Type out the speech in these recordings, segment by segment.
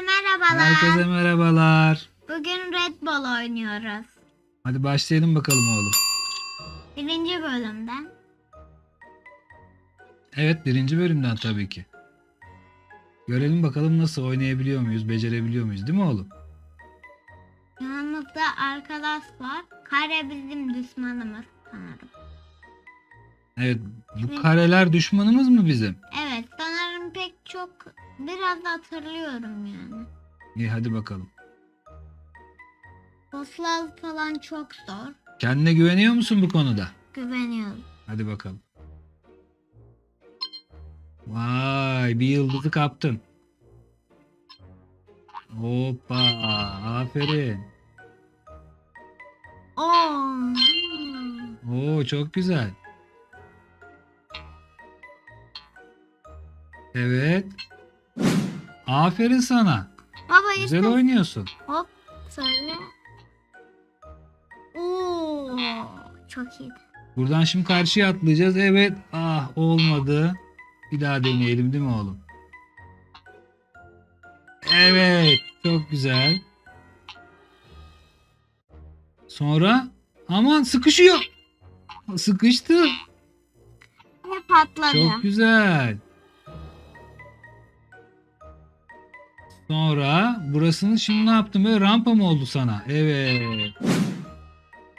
merhabalar. Herkese merhabalar. Bugün Red Bull oynuyoruz. Hadi başlayalım bakalım oğlum. Birinci bölümden. Evet birinci bölümden tabii ki. Görelim bakalım nasıl oynayabiliyor muyuz, becerebiliyor muyuz değil mi oğlum? Yanımızda arkadaş var. Kare bizim düşmanımız sanırım. Evet bu kareler düşmanımız mı bizim? Evet sanırım pek çok biraz hatırlıyorum yani. İyi hadi bakalım. Bosslar falan çok zor. Kendine güveniyor musun bu konuda? Güveniyorum. Hadi bakalım. Vay bir yıldızı kaptın. Hoppa aferin. Oo. Oo çok güzel. Evet. Aferin sana. Baba Güzel işte oynuyorsun. hop söyle. Oo. Çok iyi. Buradan şimdi karşıya atlayacağız. Evet. Ah olmadı. Bir daha deneyelim değil mi oğlum? Evet. Çok güzel. Sonra aman sıkışıyor. Sıkıştı. Ne patladı. Çok güzel. Sonra burasını şimdi ne yaptım? Böyle rampa mı oldu sana? Evet.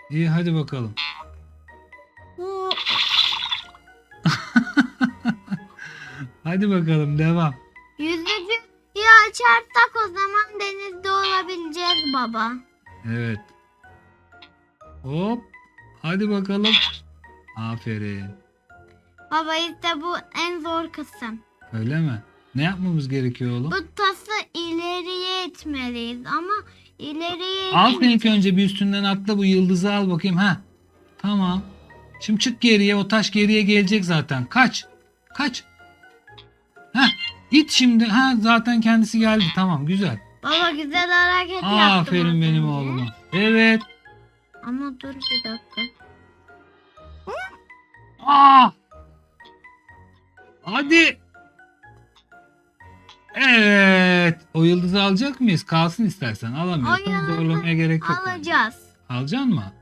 İyi hadi bakalım. Hadi bakalım devam. Yüzücü ya açarsak o zaman denizde olabileceğiz baba. Evet. Hop. Hadi bakalım. Aferin. Baba işte bu en zor kısım. Öyle mi? Ne yapmamız gerekiyor oğlum? Bu tası ileriye itmeliyiz ama ileriye Al ilk önce bir üstünden atla bu yıldızı al bakayım. Ha. Tamam. Şimdi çık geriye. O taş geriye gelecek zaten. Kaç. Kaç. Ha. İt şimdi. Ha zaten kendisi geldi. Tamam güzel. Baba güzel hareket yaptım. Aferin benim oğluma. Evet. Ama dur bir dakika. Aa! Hadi. O yıldızı alacak mıyız? Kalsın istersen. Alamıyorsan zorlamaya gerek yok. Alacağız. Alacaksın mı?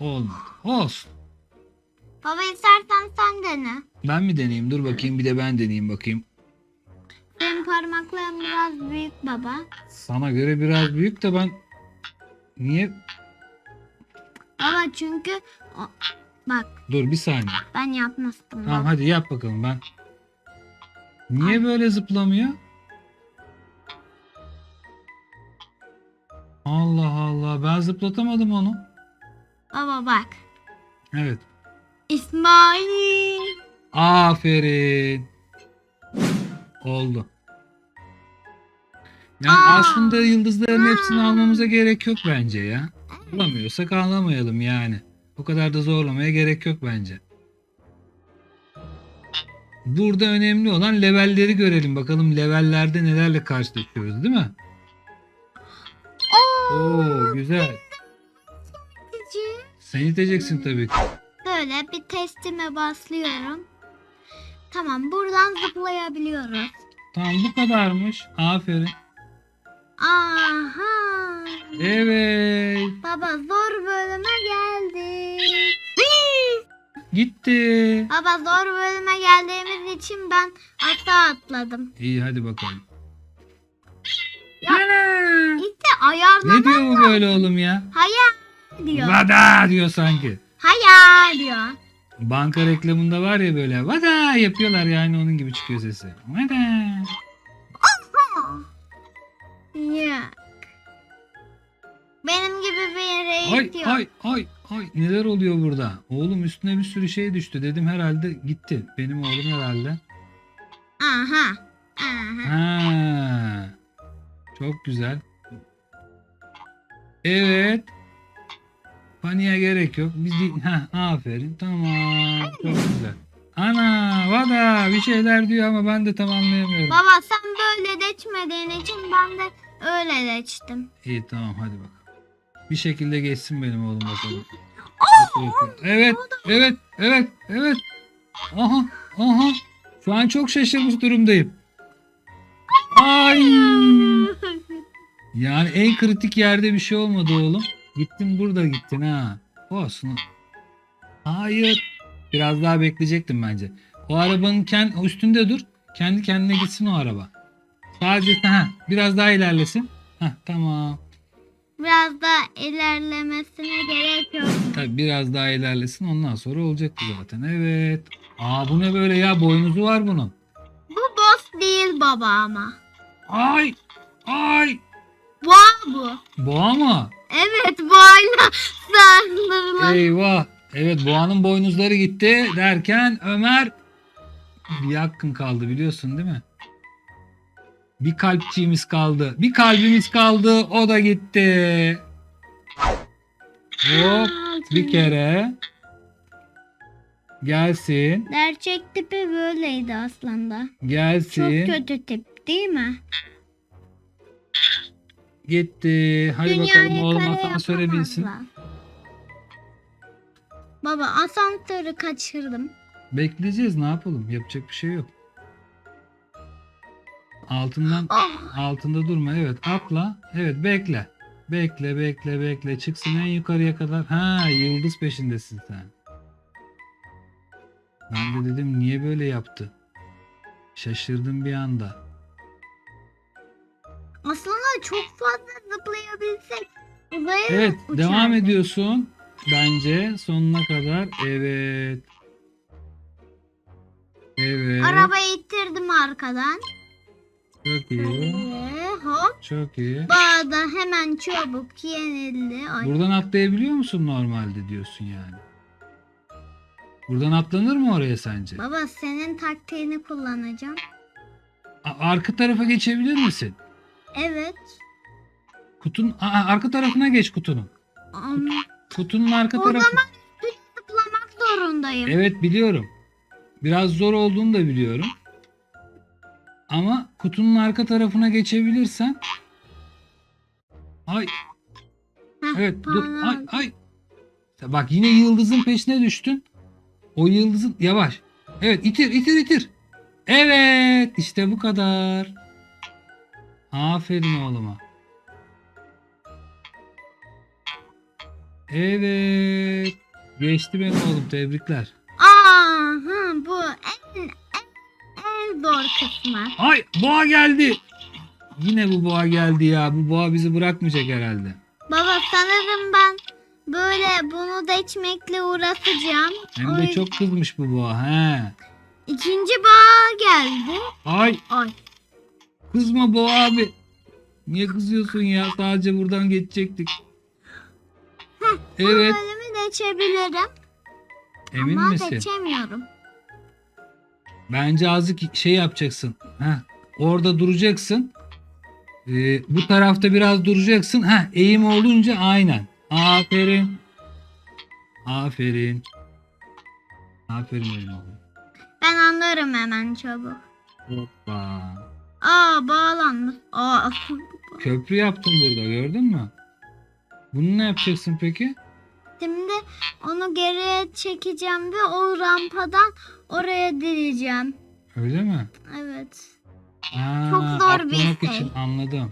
Olmadı. Olsun. Baba istersen sen dene. Ben mi deneyeyim? Dur bakayım bir de ben deneyeyim bakayım. Senin parmakların biraz büyük baba. Sana göre biraz büyük de ben niye? Baba çünkü bak Dur bir saniye. ben yapmıştım. Tamam baba. hadi yap bakalım ben. Niye böyle zıplamıyor? Allah Allah ben zıplatamadım onu. Baba bak. Evet. İsmail. Aferin. Oldu. Yani Aa. aslında yıldızların hepsini almamıza gerek yok bence ya. Bulamıyorsak alamayalım yani. O kadar da zorlamaya gerek yok bence. Burada önemli olan levelleri görelim. Bakalım levellerde nelerle karşılaşıyoruz değil mi? Oo güzel. Sen iteceksin tabii ki. Böyle bir testime basıyorum. Tamam buradan zıplayabiliyoruz. Tamam bu kadarmış. Aferin. Aha. Evet. Baba zor bölüme geldik. Gitti. Baba zor bölüme geldiğimiz için ben hata atladım. İyi hadi bakalım. Ya. Ana! İşte ayarlama Ne diyor bu böyle oğlum ya? hayal diyor. Vada diyor sanki. Hayal diyor. Banka reklamında var ya böyle vada yapıyorlar yani onun gibi çıkıyor sesi. Vada. Ya. Benim gibi bir Ay itiyor. ay ay ay neler oluyor burada? Oğlum üstüne bir sürü şey düştü dedim herhalde gitti. Benim oğlum herhalde. Aha. Aha. Ha. Çok güzel. Evet. Paniğe gerek yok. Biz de... Heh, aferin. Tamam. Çok güzel. Ana vada bir şeyler diyor ama ben de tam anlayamıyorum. Baba sen böyle geçmediğin için ben de öyle geçtim. İyi tamam hadi bakalım. Bir şekilde geçsin benim oğlum bakalım. Evet, evet, evet, evet. Aha, aha. Şu an çok şaşırmış durumdayım. Ay. Yani en kritik yerde bir şey olmadı oğlum. Gittin burada gittin ha. Olsun. Hayır. Biraz daha bekleyecektim bence. O arabanın kend, üstünde dur. Kendi kendine gitsin o araba. Sadece ha biraz daha ilerlesin. Ha tamam. Biraz da ilerlemesine gerek yok. Tabii biraz daha ilerlesin ondan sonra olacaktı zaten. Evet. Aa bu ne böyle ya boynuzu var bunun. Bu boss değil baba ama. Ay ay. Boğa bu. Boğa mı? Evet boğayla sandırılan. Eyvah. Evet boğanın boynuzları gitti derken Ömer bir hakkın kaldı biliyorsun değil mi? Bir kalpçiğimiz kaldı. Bir kalbimiz kaldı. O da gitti. Hop bir kere. Gelsin. Gerçek tipi böyleydi aslında. Çok Gelsin. kötü tip değil mi? Gitti. Hadi bakalım oğlum kare asansöre binsin. yapamazlar. Baba asansörü kaçırdım. Bekleyeceğiz ne yapalım? Yapacak bir şey yok. Altından Oh, altında durma. Evet atla. Evet bekle. Bekle bekle bekle. Çıksın en yukarıya kadar. Ha yıldız peşindesin sen. Ben de dedim niye böyle yaptı? Şaşırdım bir anda. aslında çok fazla zıplayabilsek uzaya Evet uçardık. devam ediyorsun. Bence sonuna kadar. Evet. Evet. Arabayı ittirdim arkadan. Çok iyi. Hop. Çok iyi. Bağda hemen çabuk yenildi. Ay. Buradan atlayabiliyor musun normalde diyorsun yani? Buradan atlanır mı oraya sence? Baba senin taktiğini kullanacağım. A- arka tarafa geçebilir misin? Evet. Kutun Aa, arka tarafına geç kutunun. Am- Kutunun arka O tarafı. zaman düz zıplamak zorundayım. Evet biliyorum. Biraz zor olduğunu da biliyorum. Ama kutunun arka tarafına geçebilirsen Ay evet dur ay ay Bak yine yıldızın peşine düştün. O yıldızın yavaş. Evet itir itir itir. Evet işte bu kadar. Aferin oğluma. Evet. Geçti benim oğlum tebrikler. Aa, hı, bu en, en, zor kısmı. Ay boğa geldi. Yine bu boğa geldi ya. Bu boğa bizi bırakmayacak herhalde. Baba sanırım ben böyle bunu da içmekle uğraşacağım. Hem de yüzden- çok kızmış bu boğa. He. İkinci bağ geldi. Ay Ay. kızma boğa abi. Niye kızıyorsun ya? Sadece buradan geçecektik. Evet. Bölümü geçebilirim Emin ama misin? geçemiyorum. Bence azıcık şey yapacaksın. Heh, orada duracaksın. Ee, bu tarafta biraz duracaksın. Heh, eğim olunca aynen. Aferin. Aferin. Aferin benim oğlum. Ben anlarım hemen çabuk. Hoppa. Aa bağlandı. Aa. Köprü yaptım burada gördün mü? Bunu ne yapacaksın peki? Şimdi onu geriye çekeceğim ve o rampadan oraya dileceğim. Öyle mi? Evet. Ha, Çok zor bir atlamak şey. için anladım.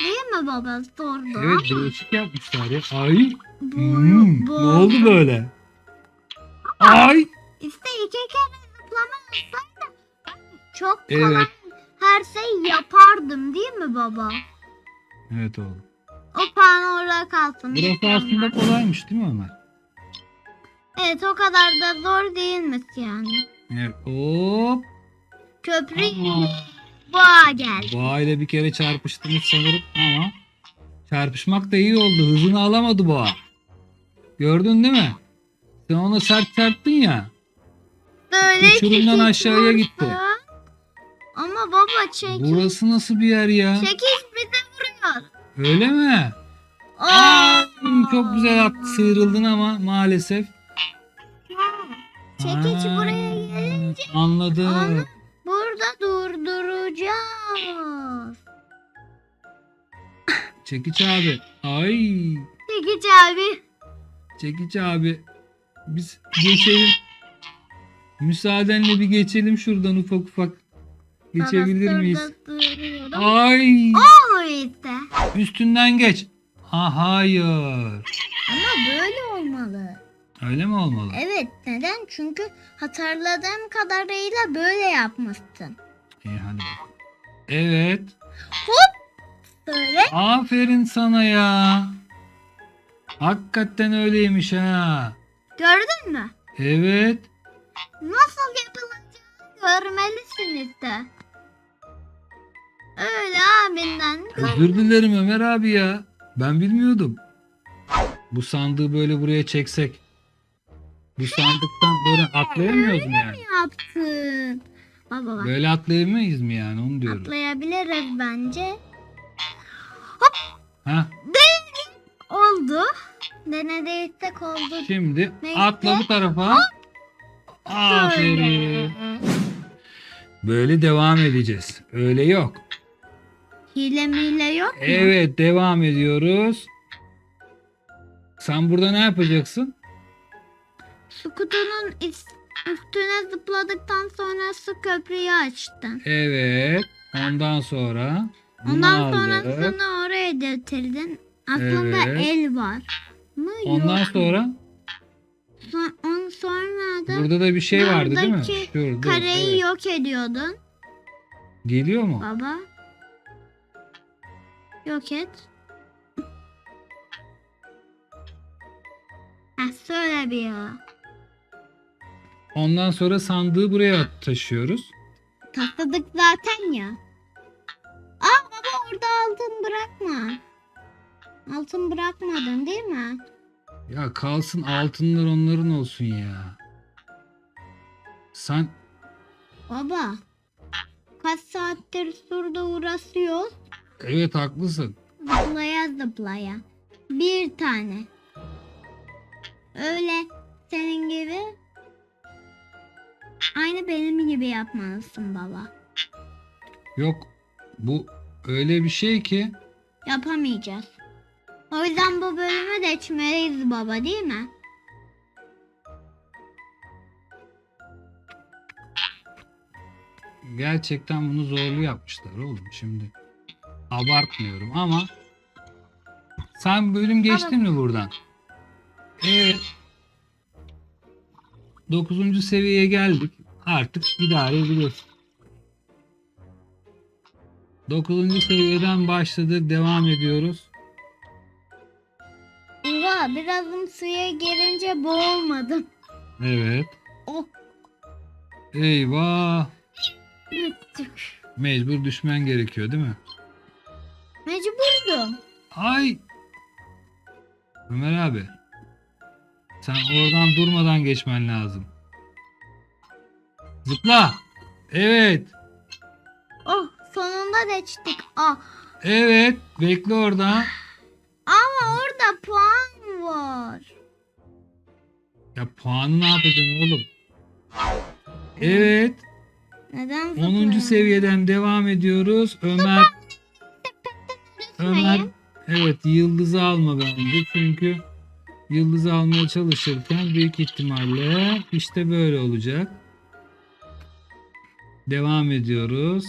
Değil mi baba? Zordu Evet ama. değişik yapmışlar ya. Ay. Bu, Hmm, bu- ne oldu böyle? Ay. İşte iki kere zıplama olsaydı çok kolay Evet. her şeyi yapardım değil mi baba? Evet oğlum. O puan orada kalsın. Burası aslında kolaymış değil mi Ömer? Evet o kadar da zor değilmiş yani. Evet. Hop. Köprü Aa, boğa geldi. boğa ile bir kere çarpıştınız sanırım ama çarpışmak da iyi oldu. Hızını alamadı boğa. Gördün değil mi? Sen ona sert çarptın ya. Böyle Uçurumdan aşağıya gitti. Ama baba çekiç. Burası nasıl bir yer ya? Çekiç bize vuruyor. Öyle mi? Aa. Çok güzel attı sıyrıldın ama maalesef. Çekiç Ha, buraya gelince Anladım. Onu- burada durduracağız. Çekiç abi. Ay. Çekiç abi. Çekiç abi. Biz geçelim. Müsaadenle bir geçelim şuradan ufak ufak. Geçebilir miyiz? Ay! İşte. Üstünden geç. Ha hayır. Ama böyle olmalı. Öyle mi olmalı? Evet neden? Çünkü hatırladığım kadarıyla böyle yapmıştın. İyi hadi. Evet. Böyle. Aferin sana ya. Hakikaten öyleymiş ha. Gördün mü? Evet. Nasıl yapılacağını görmelisin işte. Öyle abinden. Özür dilerim Ömer abi ya. Ben bilmiyordum. Bu sandığı böyle buraya çeksek. Bu sandıktan böyle atlayamıyoruz mu yani? yaptın. Baba bak. Böyle atlayamayız mı yani onu diyorum. Atlayabiliriz bence. Ha, Oldu. Denediysek oldu. şimdi Neyse. atla bu tarafa. Aferin. Böyle devam edeceğiz. Öyle yok. Hile mile yok mu? Evet devam ediyoruz. Sen burada ne yapacaksın? Su kutunun üstüne zıpladıktan sonra su köprüyü açtın. Evet. Ondan sonra bunu Ondan aldık. sonrasını oraya getirdin. Aslında Evet. el var. Mı? Ondan Yok. sonra Son, on sonra da burada da bir şey vardı değil mi? buradaki Şurada. kareyi evet. yok ediyordun Geliyor mu? baba. Yok et. Ha söyle bir ya. Ondan sonra sandığı buraya taşıyoruz. Tasladık zaten ya. Aa baba orada altın bırakma. Altın bırakmadın değil mi? Ya kalsın altınlar onların olsun ya. Sen Baba. Kaç saattir surda uğraşıyoruz. Evet haklısın. Zıplaya zıplaya. Bir tane. Öyle senin gibi. Aynı benim gibi yapmalısın baba. Yok bu öyle bir şey ki Yapamayacağız. O yüzden bu bölümü de içmeliyiz baba değil mi? gerçekten bunu zorlu yapmışlar oğlum şimdi. Abartmıyorum ama sen bölüm geçtin mi buradan? Evet. 9. seviyeye geldik. Artık idare ediyoruz. 9. seviyeden başladık. Devam ediyoruz. Uva birazım suya girince boğulmadım. Evet. Oh. Eyvah. Bittik. Mecbur düşmen gerekiyor değil mi? Mecburdum. Ay. Ömer abi. Sen oradan durmadan geçmen lazım. Zıpla. Evet. Oh sonunda geçtik. Ah. Evet. Bekle orada. Ama orada puan var. Ya puanı ne yapacaksın oğlum? Evet. Neden 10. zıplayalım? seviyeden devam ediyoruz. Ömer Ömer evet yıldızı alma bence çünkü yıldızı almaya çalışırken büyük ihtimalle işte böyle olacak. Devam ediyoruz.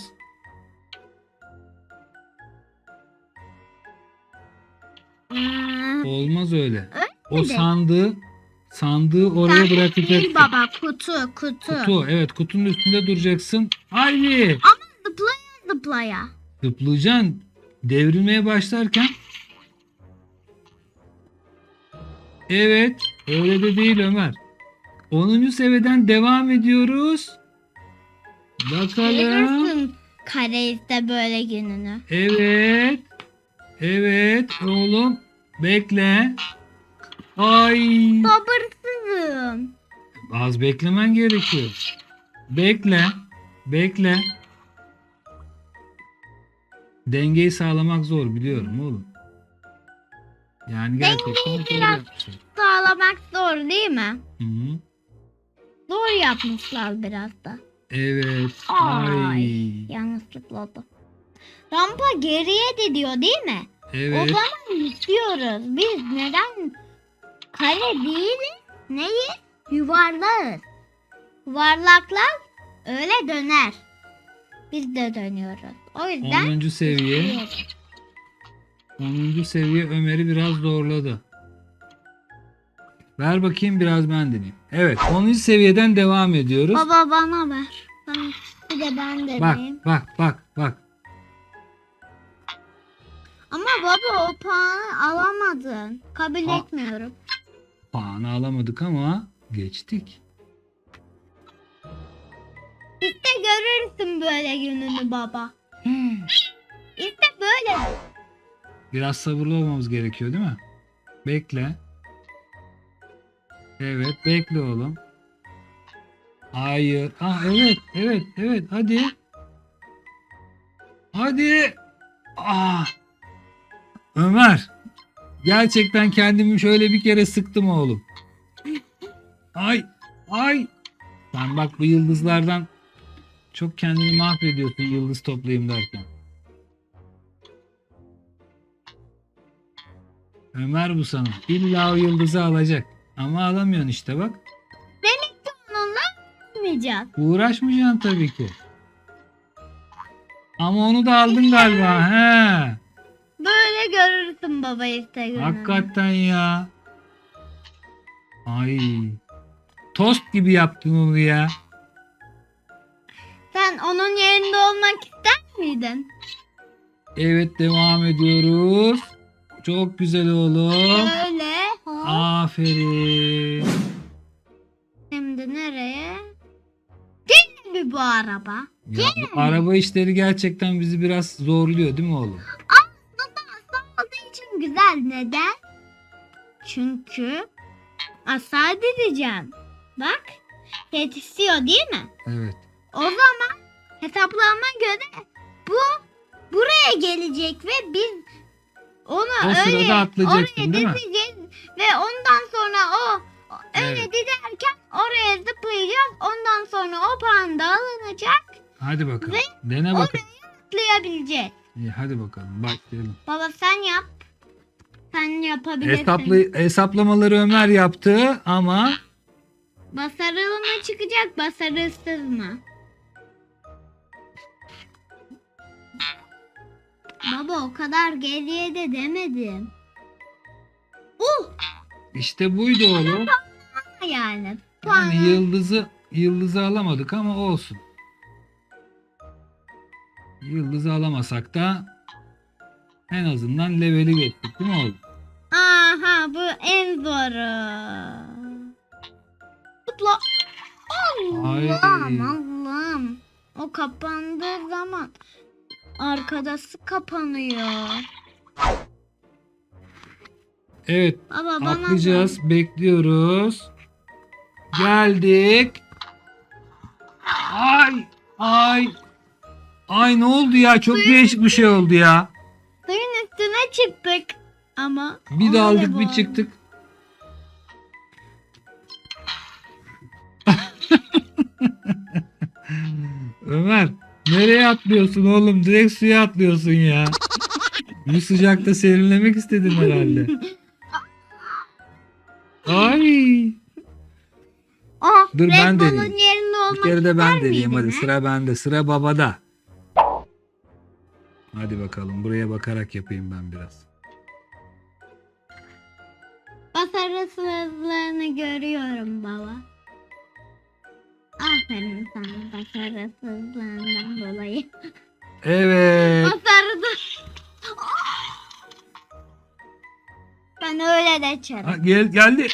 Hmm, Olmaz öyle. O sandığı sandığı oraya bırakacaksın. Değil baba kutu kutu. Kutu evet kutunun üstünde duracaksın. Haydi Zıplaya zıplaya. zıplayacaksın. Devrilmeye başlarken Evet öyle de değil Ömer. 10. seviyeden devam ediyoruz. Bakalım. Kareiz'de böyle gününü. Evet. Evet oğlum bekle. Ay Sabırsızım. az beklemen gerekiyor. Bekle. Bekle. Dengeyi sağlamak zor biliyorum oğlum. Yani gerçekten zor biraz-. Sağlamak zor değil mi? Hı -hı. Zor yapmışlar biraz da. Evet. Ay. Ay. Yanlışlıkla oldu. Rampa geriye gidiyor değil mi? O Evet. zaman istiyoruz. Biz neden kare değiliz? Neyiz? Yuvarlağız. Yuvarlaklar öyle döner. Biz de dönüyoruz. O yüzden 10. seviye. dönüyoruz. 10. seviye Ömer'i biraz zorladı. Ver bakayım biraz ben deneyeyim. Evet 10. seviyeden devam ediyoruz. Baba bana ver. Bana- Bir de ben de Bak deneyeyim. bak bak bak. Ama baba o puanı alamadın. Kabul Aa. etmiyorum. Puanı alamadık ama geçtik. İşte görürsün böyle gününü baba. İşte böyle. Biraz sabırlı olmamız gerekiyor değil mi? Bekle. Evet bekle oğlum. Hayır. Ah evet evet evet hadi. Hadi. Ah. Ömer. Gerçekten kendimi şöyle bir kere sıktım oğlum. Ay ay. Sen bak bu yıldızlardan çok kendini mahvediyorsun yıldız toplayayım derken. Ömer bu sana. İlla o yıldızı alacak. Ama alamıyorsun işte bak. Onunla yapmayacağız. Uğraşmayacaksın tabii ki. Ama onu da aldın galiba. He. Böyle görürsün baba gününü. Hakikaten ya. Ay. Tost gibi yaptın onu ya. Sen onun yerinde olmak ister miydin? Evet devam ediyoruz. Çok güzel oğlum. Böyle. hop. Aferin. Şimdi nereye? Değil mi bu araba? Ya bu araba işleri gerçekten bizi biraz zorluyor değil mi oğlum? olduğu için güzel. Neden? Çünkü asar diyeceğim. Bak yetişiyor değil mi? Evet. O zaman hesaplama göre bu buraya gelecek ve biz onu O öyle sırada atlayacaksın, oraya değil mi? dizeceğiz ve ondan sonra o öyle Evet. dizerken oraya zıplayacağız. Ondan sonra o puan da alınacak. Hadi bakalım. Dene bakalım. Atlayabileceğiz. İyi, hadi bakalım. Başlayalım. Baba sen yap. Sen yapabilirsin. Hesaplı, hesaplamaları Ömer yaptı ama Başarılı mı çıkacak, başarısız mı? Baba o kadar geriye de demedim. Uh işte buydu oğlum. yani. Yani yıldızı yıldızı alamadık ama olsun. Yıldızı alamasak da en azından leveli geçtik değil mi oğlum? Aha bu en zoru. Ay. Allah'ım Allah'ım. O kapandığı zaman arkadası kapanıyor. Evet Baba bana atlayacağız. Bekliyoruz. Geldik. Ay ay. Ay ne oldu ya? Çok değişik bir şey oldu ya. Suyun üstüne çıktık. Ama Bir daldık bir çıktık. Nereye atlıyorsun oğlum? Direkt suya atlıyorsun ya. Bu sıcakta serinlemek istedin herhalde. Ay. Oh, Dur, ben deneyeyim. Bir kere de ben deneyeyim hadi. Sıra bende. Sıra babada. Hadi bakalım. Buraya bakarak yapayım ben biraz. Başarısızlığını görüyorum baba. Aferin sana başarısızlığından dolayı. Evet. Başarısız. Ben öyle de çarım. Ha, gel, geldi.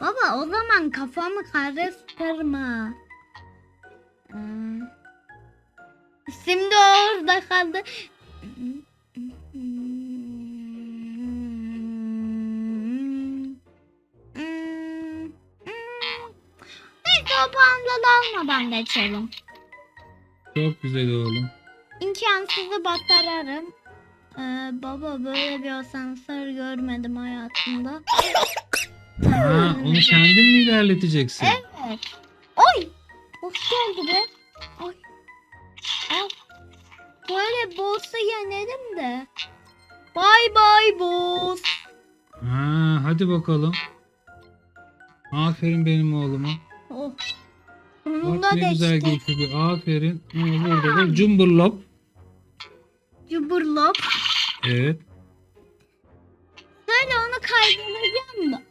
Baba o zaman kafamı karıştırma. Ee, Şimdi orada kaldı. Neyse o puanla da almadan geçelim. Çok güzel oğlum. İmkansızı başarırım. Ee, baba böyle bir asansör görmedim hayatımda. Ha, onu kendin mi ilerleteceksin? Evet. Oy! Hoş geldi be. Ay. Ay. Böyle boss'u yenelim de. Bay bay boss. Ha, hadi bakalım. Aferin benim oğluma. Oh. Bak ne güzel geçti. geçti. Aferin. Ha, Burada da cumburlop. Cumburlop. Evet. Böyle onu kaydıracağım da.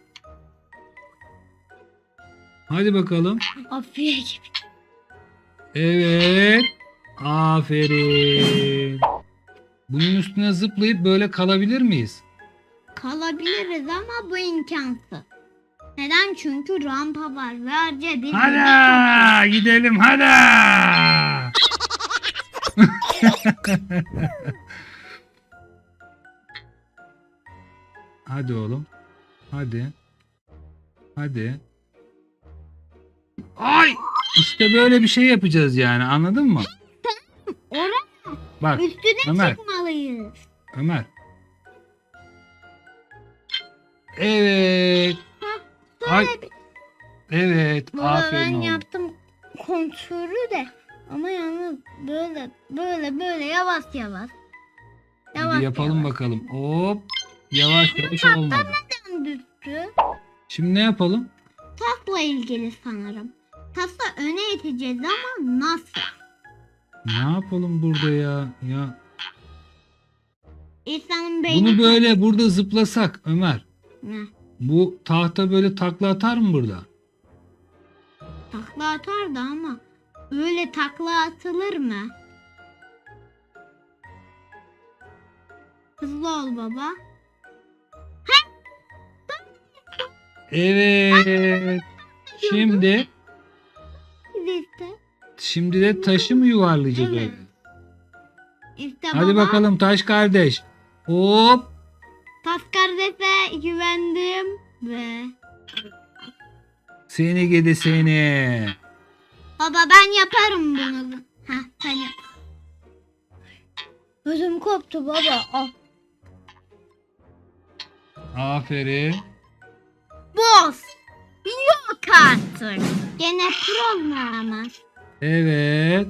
Hadi bakalım. Afiye gibi. Evet. Aferin. Bunun üstüne zıplayıp böyle kalabilir miyiz? Kalabiliriz ama bu imkansız. Neden? Çünkü rampa var ve ayrıca bir Hadi gidelim hadi. hadi oğlum. Hadi. Hadi. Ay! İşte böyle bir şey yapacağız yani anladın mı? Oraya Bak üstüne Ömer. çıkmalıyız. Ömer. Evet. Ay. Evet. Baba Aferin ben oğlum. yaptım kontrolü de ama yalnız böyle böyle böyle yavaş yavaş. Hadi yapalım yavaş. bakalım. Hop. Yavaş yavaş olmadı. Neden düştü? Şimdi ne yapalım? Tasla ilgili sanırım. Tasla öne iteceğiz ama nasıl? Ne yapalım burada ya? Ya İnsanın beyni... bunu böyle burada zıplasak Ömer. Ne? Bu tahta böyle takla atar mı burada? Takla atardı ama öyle takla atılır mı? Hızlı ol baba. Evet. Şimdi şimdi de taşı mı yuvarlayacağız Evet. öyle? İşte Hadi baba. bakalım taş kardeş. Hop. Tas kardeşe güvendim ve... Seni gidi seni. Baba ben yaparım bunu. Ha sen yap. Gözüm koptu baba. Al. Aferin. Boz. Yok artık. Gene pro ama? Evet.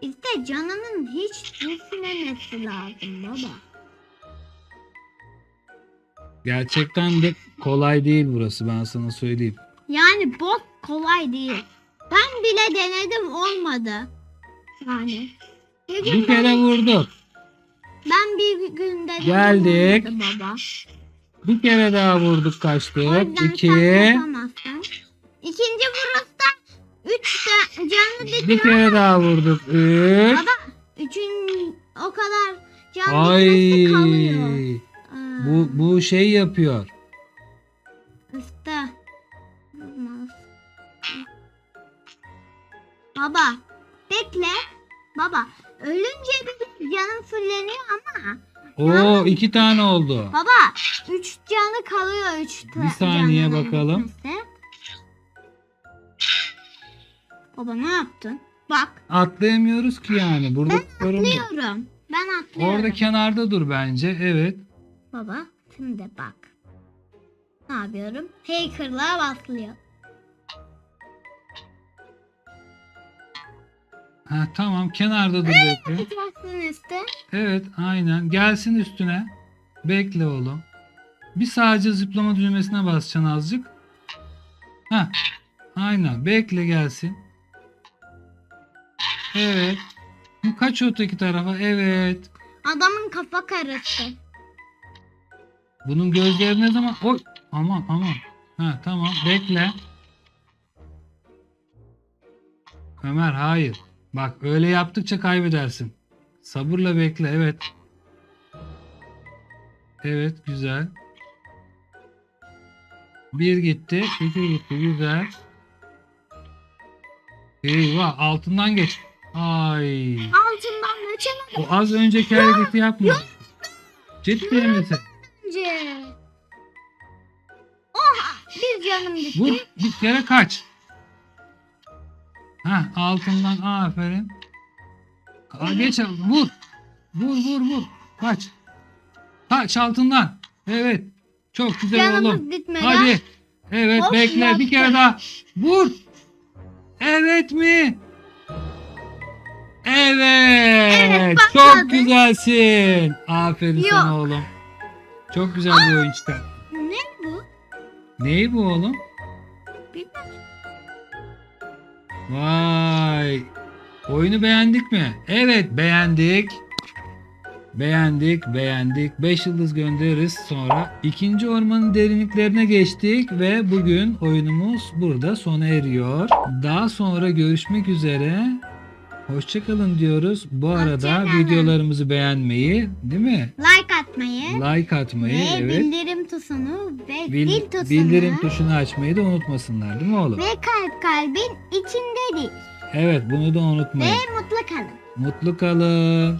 İşte canının hiç düşmemesi lazım baba. Gerçekten de kolay değil burası ben sana söyleyeyim. Yani boz kolay değil. Ben bile denedim olmadı. Yani. Bir gün Bir kere ben, vurduk. ben bir gün denedim Geldik. olmadı baba. Bir kere daha vurduk O kaçtık. sen İki. İkinci vuruşta üç de canlı Bir bitiyor. kere daha vurduk. Üç. Baba üçün o kadar canlı Ay. kalıyor. Aa, Bu bu şey yapıyor. İşte. Olmaz. Baba bekle. Baba ölünce bir canım fulleniyor ama Oo iki tane oldu. baba üç canı kalıyor üç ta- Bir saniye bakalım. bitmesi. Baba ne yaptın? Bak Atlayamıyoruz ki yani. Burada bu. atlıyorum. Ben atlıyorum. Orada kenarda dur bence. Evet. Baba şimdi bak. Ne yapıyorum? Hacker'lığa başlıyor. Ha tamam kenarda dur bekle. Basın üstte. Evet aynen. Gelsin üstüne. Bekle oğlum. Bir sadece zıplama düğmesine basacaksın azıcık. Ha. Aynen. Bekle gelsin. Evet. Kaç öteki tarafa? Evet. Adamın kafa karıştı. Bunun gözleri ne zaman? Oy. Aman aman. Ha tamam. Bekle. Ömer hayır. Bak öyle yaptıkça kaybedersin. Sabırla bekle. Evet. Evet güzel. Bir gitti. iki gitti. Güzel. Eyvah altından geç. Ay. Altından geçemedim O az önceki hareketi yapma. Ciddi misin? önce. Oha bir canım gitti. Vur bir kere kaç. Ha altından aferin. Aa, geç al, vur. Vur vur vur. Kaç. Kaç altından. Evet. Çok güzel Canımız oğlum. bitmeden. Hadi. Evet Of, bekle bir kere yaptım. daha. Vur. Evet mi? Evet. Evet, Çok patladı. güzelsin. Aferin Yok. sana oğlum. Çok güzel bir oyun çıkar. Ne bu? Neyi bu oğlum? Vay. Oyunu beğendik mi? Evet beğendik. Beğendik, beğendik. 5 yıldız göndeririz sonra. ikinci ormanın derinliklerine geçtik ve bugün oyunumuz burada sona eriyor. Daha sonra görüşmek üzere. Hoşçakalın diyoruz. Bu arada Hoşçakalın. videolarımızı beğenmeyi, değil mi? Like atmayı Like atmayı, ve evet. bildirim tuşunu ve Bil- zil tuşunu bildirim tuşunu açmayı da unutmasınlar, değil mi oğlum? ve kalp kalbin içindedir. Evet, bunu da unutmayın. Ve mutlu kalın. Mutlu kalın.